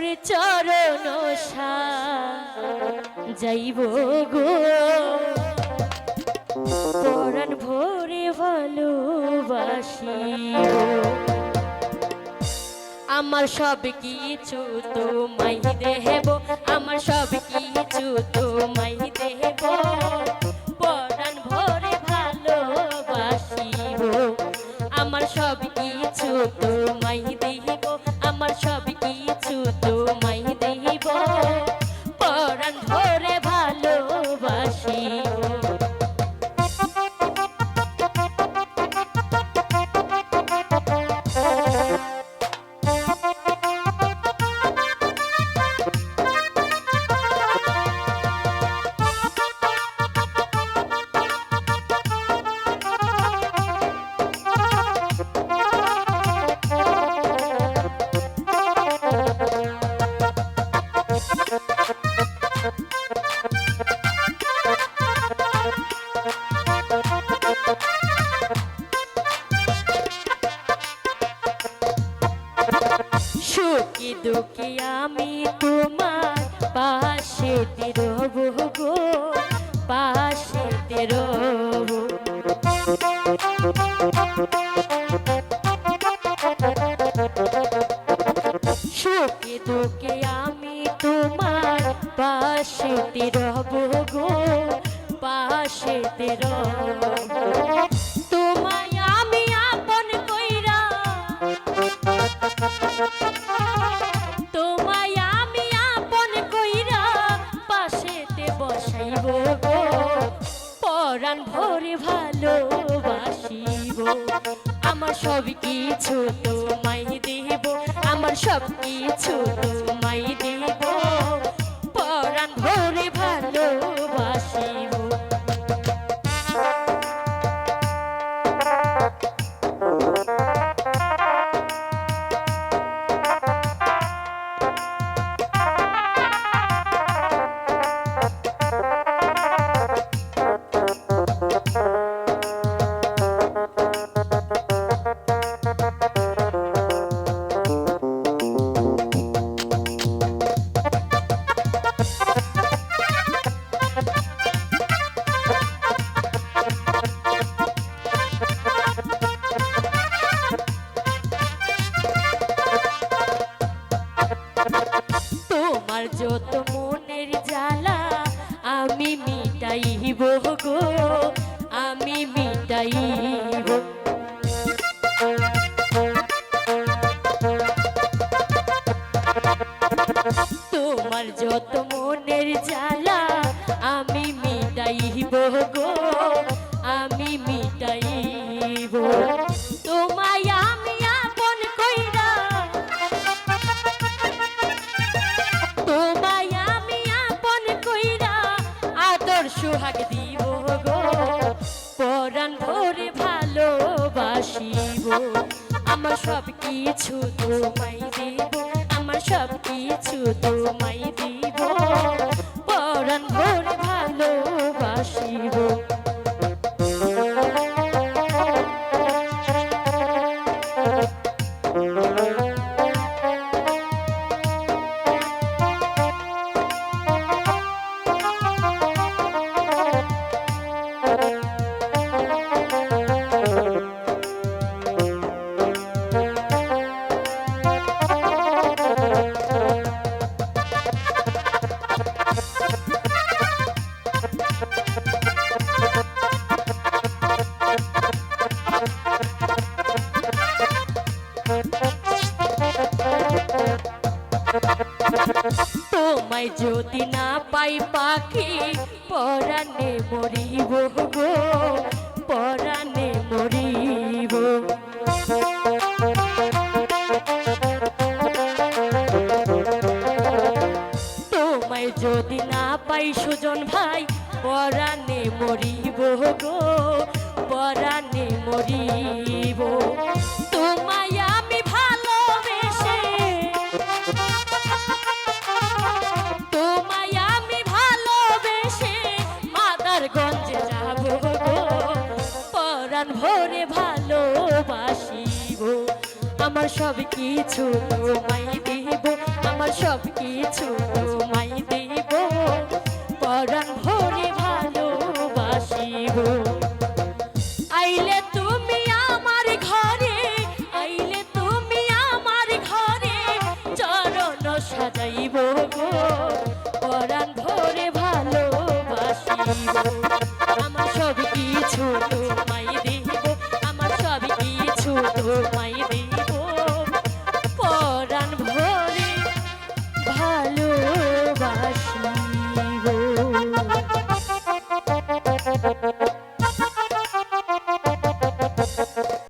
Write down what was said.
তোর চরণ যাইব গো। পরাণ ভোরে ভালোবাসি আমার সব কিছু তোমায় দেব, আমার সব কিছু তোমায় দেব। পরাণ ভরে ভালোবাসিব আমার সব কিছু তোমায় দুঃখী আমি তোমার পাশে রব গো, পাশে রব সুখী দুঃখী আমি তোমার পাশে রব গো, পাশে রব সব কিছু তোমায় দেব আমার সব কিছু মনের জ্বালা আমি মিটাইব গো আমি মিটাইব। তোমার যত আদর সুহাগ দিব গো। পরাণ ভরে ভালোবাসিব। আমার সব কিছু তোমায় দিব, আমার সব কিছু তোমায় দিব। পরাণ ভরে ভালোবাসিব। তোমায় যদি না পাই পাখি, পরাণে মরিব গো, পরাণে মরিব। তোমায় যদি না পাই সুজন ভাই, পরাণে মরিব গো, পরাণে মরিব। আমার সব কিছু তোমায় দেব, আমার সব কিছু তোমায় দেব। পরাণ ভরে ভালোবাসিব। আইলে তুমি আমার ঘরে, আইলে তুমি আমার ঘরে, চরণ সাজাইব গো। পরাণ ভরে ভালোবাসিব।